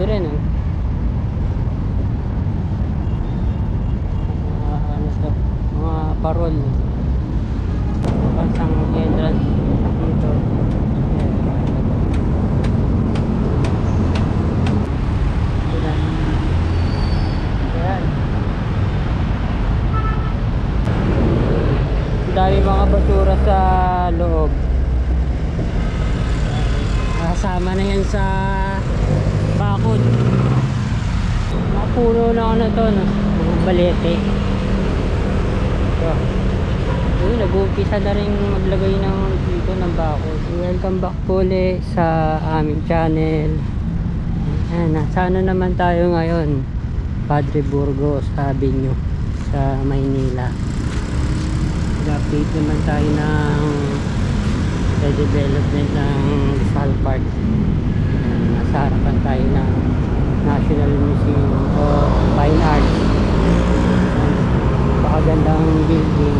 Ito rin oh. Mga ano to, mga parol. Pansang entrance dito. Ito na. Ayan. Ang dami mga basura sa loob. Kasama na yan sa bakod. Mga puno na ano to, no? Balete. Ito. Ayun, nag-uumpisa na rin maglagay ng dito ng bakod. Welcome back po ulit sa aming channel. Ayan, nasaan na naman tayo ngayon? Padre Burgos Avenue sa Maynila. Nag-update naman tayo ng development ng Rizal Park. Nasa harapan tayo ng National Museum of Fine Arts. Napakagandang building.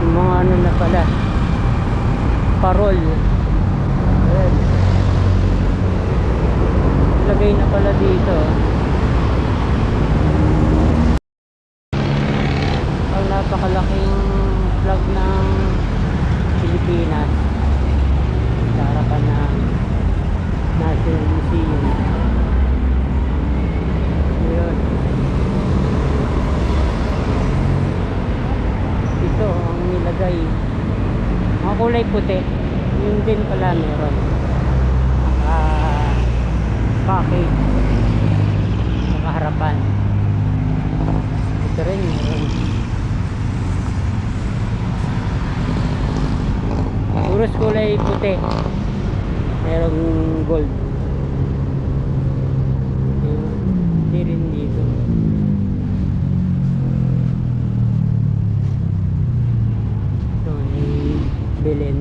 Yung mga ano na pala, parol. Ayan. Lagay na pala dito. ang napakalaking flag ng Pilipinas sa harapan ng National Museum yun ito ang nilagay mga kulay puti yun din pala meron naka package nakaharapan ito rin meron Puros kulay puti. Merong gold. Hindi rin dito. Belen.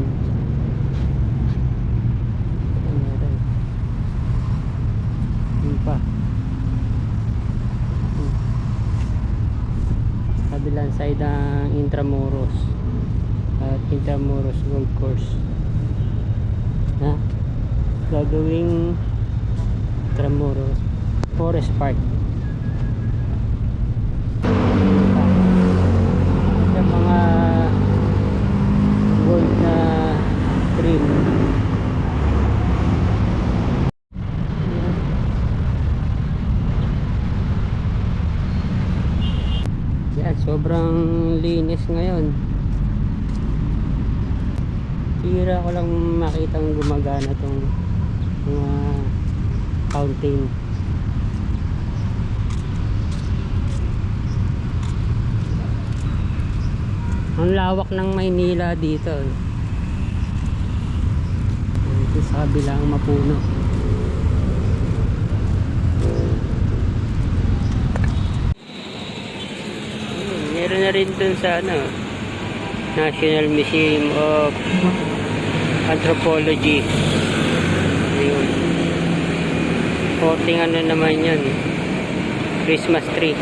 Ito meron. Yun pa. Hmm. Kabilang side ang Intramuros at Intramuros Golf Course na gagawing Intramuros Forest Park sa mga gold na trim yan sobrang linis ngayon Tira ko lang makitang gumagana tong mga fountain. Ang lawak ng Maynila dito. Ito sa kabilang mapuno. Ayun, Meron na rin dun sa ano, National Museum of Anthropology. Ayun. Porting ano naman yun. Christmas tree.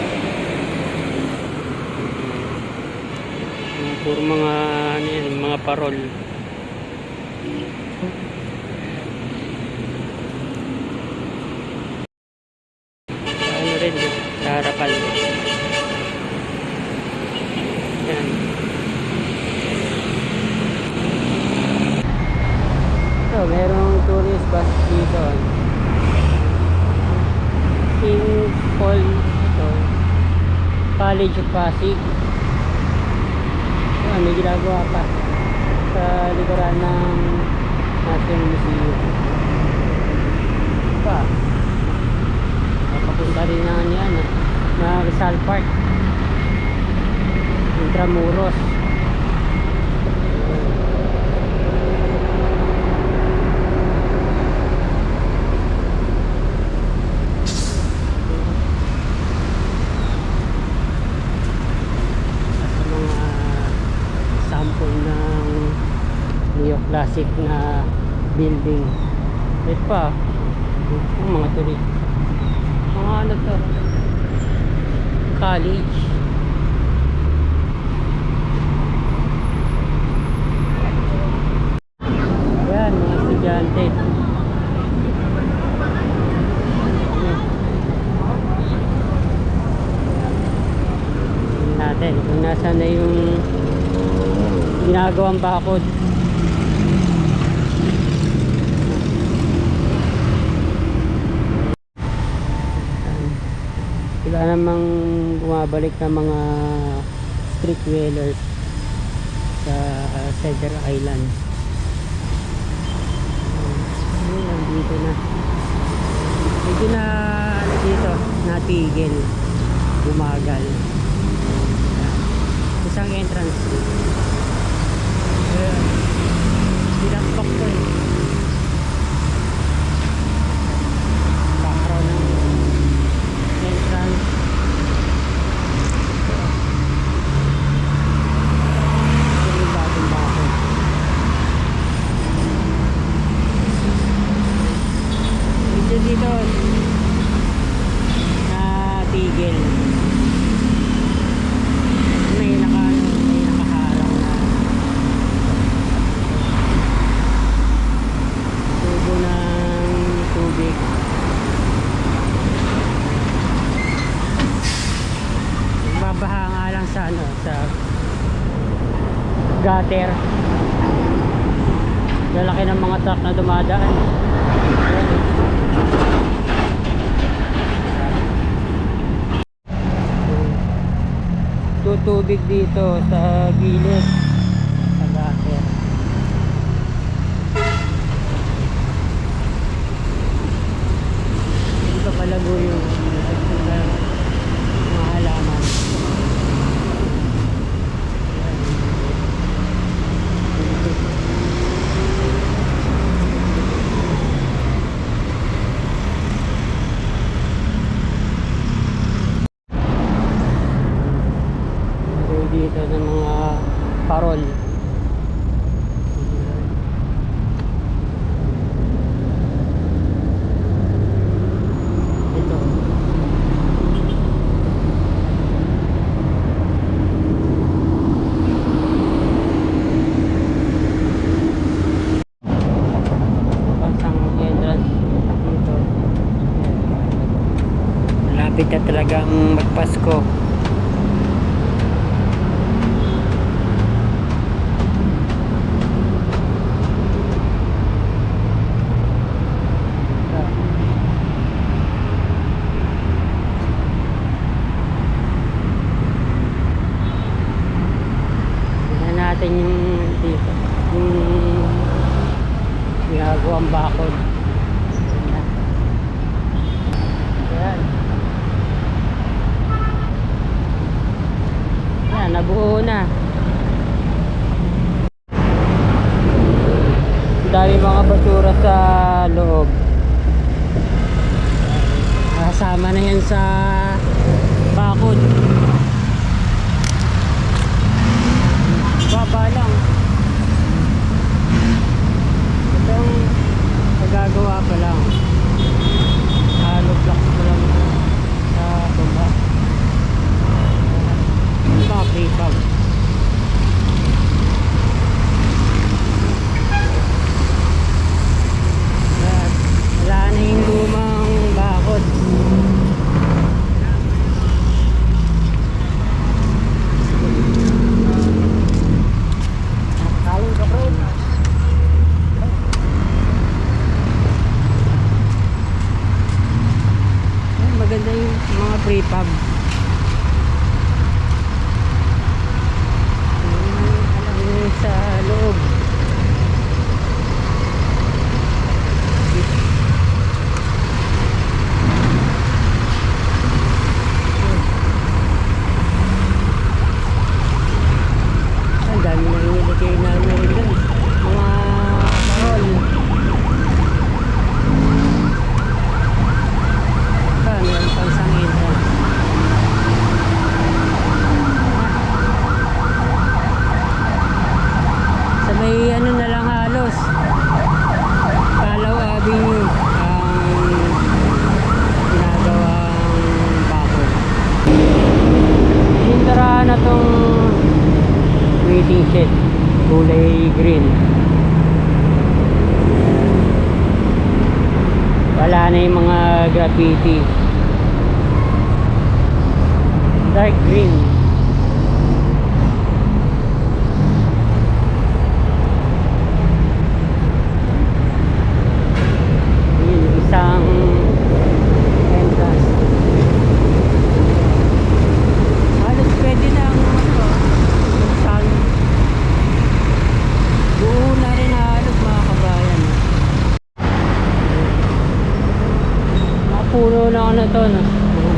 Puro mga ano yan, mga parol. Ano rin, sa harapan. Yan. Ito, merong tourist bus dito. King Paul, ito, College of Pasig. Ayan, may ginagawa pa sa likuran ng National Museum. Pa. Papunta rin na yan, ah, na Rizal Park. Intramuros. classic na building. Ito pa. Yung mga tuloy mga ano to? College. Ayan mga estudyante. Natin na yung ginagawang bakod. wala namang bumabalik na mga street dwellers sa Cedar Island. Ayun, nandito na. Medyo na ano dito natigil bumagal isang entrance. dito gutter. Lalaki ng mga truck na dumadaan. Tutubig dito sa gilid. malapit na talagang magpasko. nabuo na. Dami mga basura sa loob. Kasama na yan sa bakod. Baba lang. Itong nagagawa pa lang. Cavite dark green.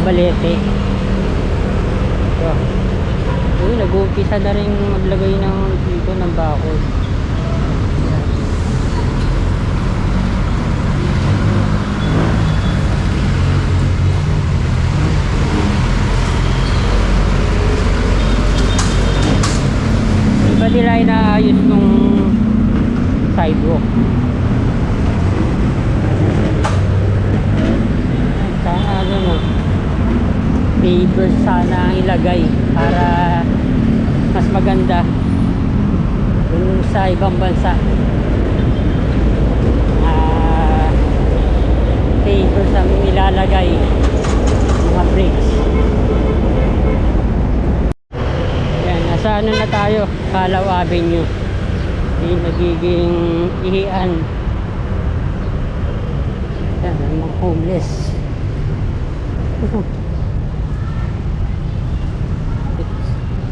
Balete. So, yun, nag-uumpisa na rin maglagay ng dito ng bakod. Nila inaayos nung sidewalk. Sana ano no, pavers sana ang ilagay para mas maganda dun sa ibang bansa. Ah, pavers ang nilalagay mga bricks. Yan, nasa ano na tayo, Kalaw Avenue. Yung nagiging ihian. Yan, mga homeless.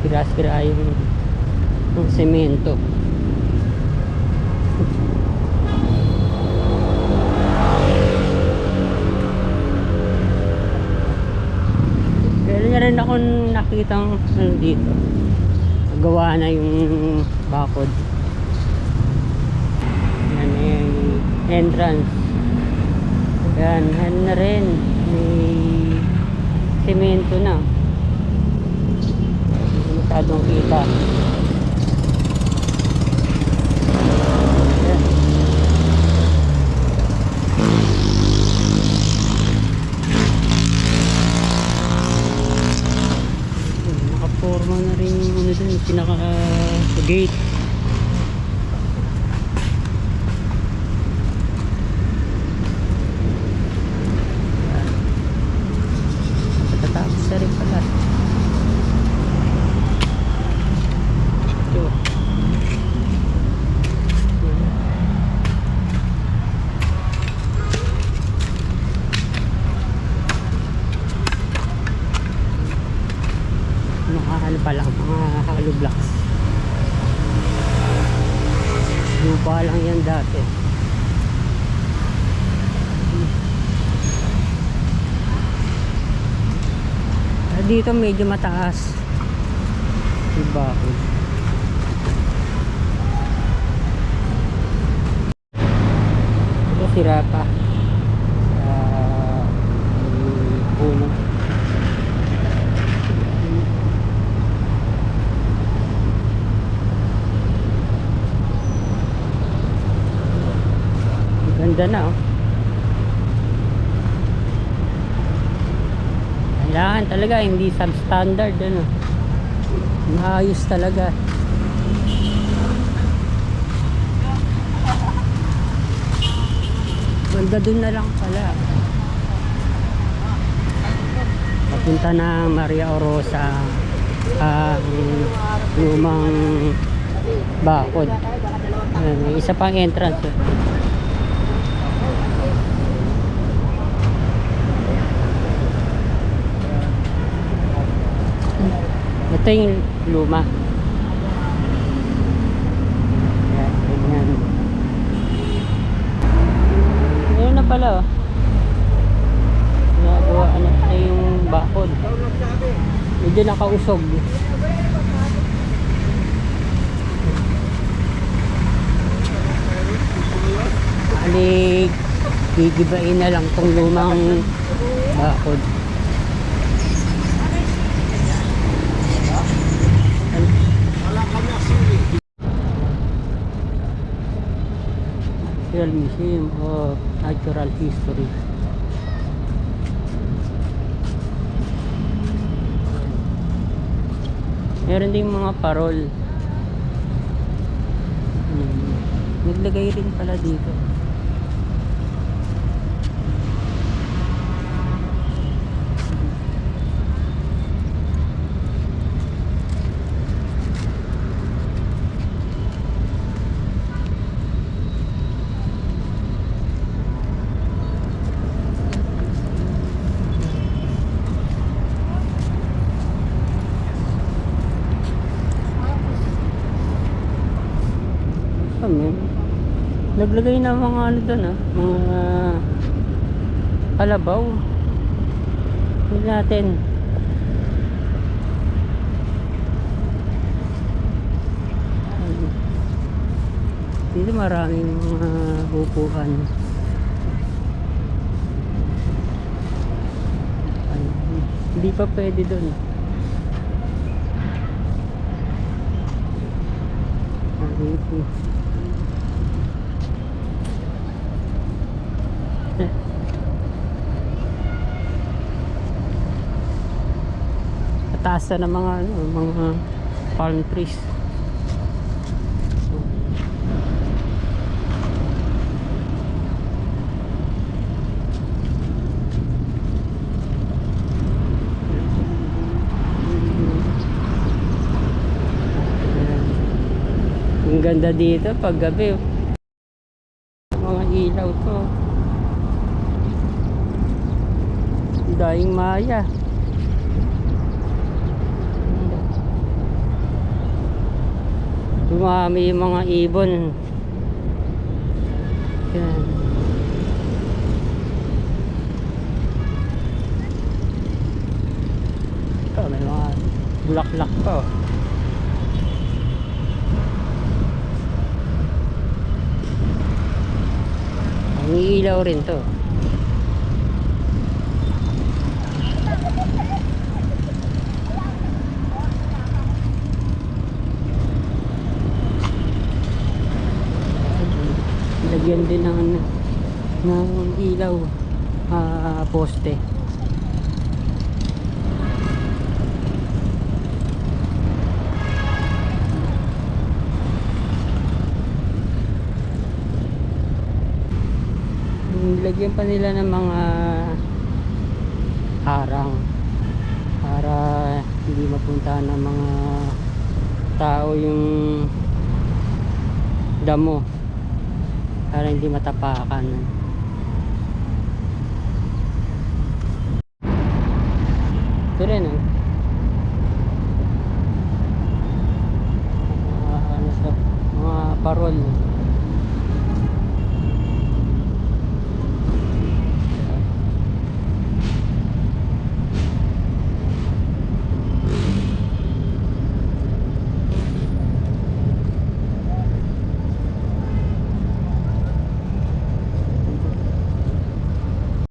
Sira-sira yung, yung semento. Meron rin ako nakitang ano dito. Gawa na yung bakod. Yan yung entrance. Yan, yan na rin. May semento na. Masyadong kita. Yan. Nakaporma na rin yung ano dun, pinaka gate. Matatapos na rin pala. Ito. Mga ano pa lang, mga hollow blocks. Lupa lang yan dati. Ah, Dito medyo mataas. Diba ako? Ito sira pa. Ah, may puno. Ganda na oh. Talaga hindi substandard ano. Maayos talaga. Banda dun na lang pala. Papunta na Maria Orosa ang lumang bakod. May isa pang entrance. Ito yung luma. Ayan, ganyan. Na pala oh. Nagawa na na yung bakod. Medyo nakausog. Ali, gigibain na lang tong lumang bakod. National Museum of Natural History. Meron din mga parol. Hmm. Naglagay rin pala dito. Kami. Naglagay na mga ano doon ah, mga kalabaw. Tignan natin. Ayun. Dito maraming mga. Ayun. Hindi pa pwede doon. Ayun. Kataas na ng mga ano, mga palm trees. Ang ganda dito pag gabi. Mga ilaw to. Daing Maya. Dumami yung mga ibon. Yan. Ito, may mga bulaklak pa. oh. Ang ilaw rin to. Lagyan din ng ano, ng ilaw ah, poste. Lagyan pa nila ng mga harang para hindi mapunta ng mga tao yung damo para hindi matapakan. Ito rin ano,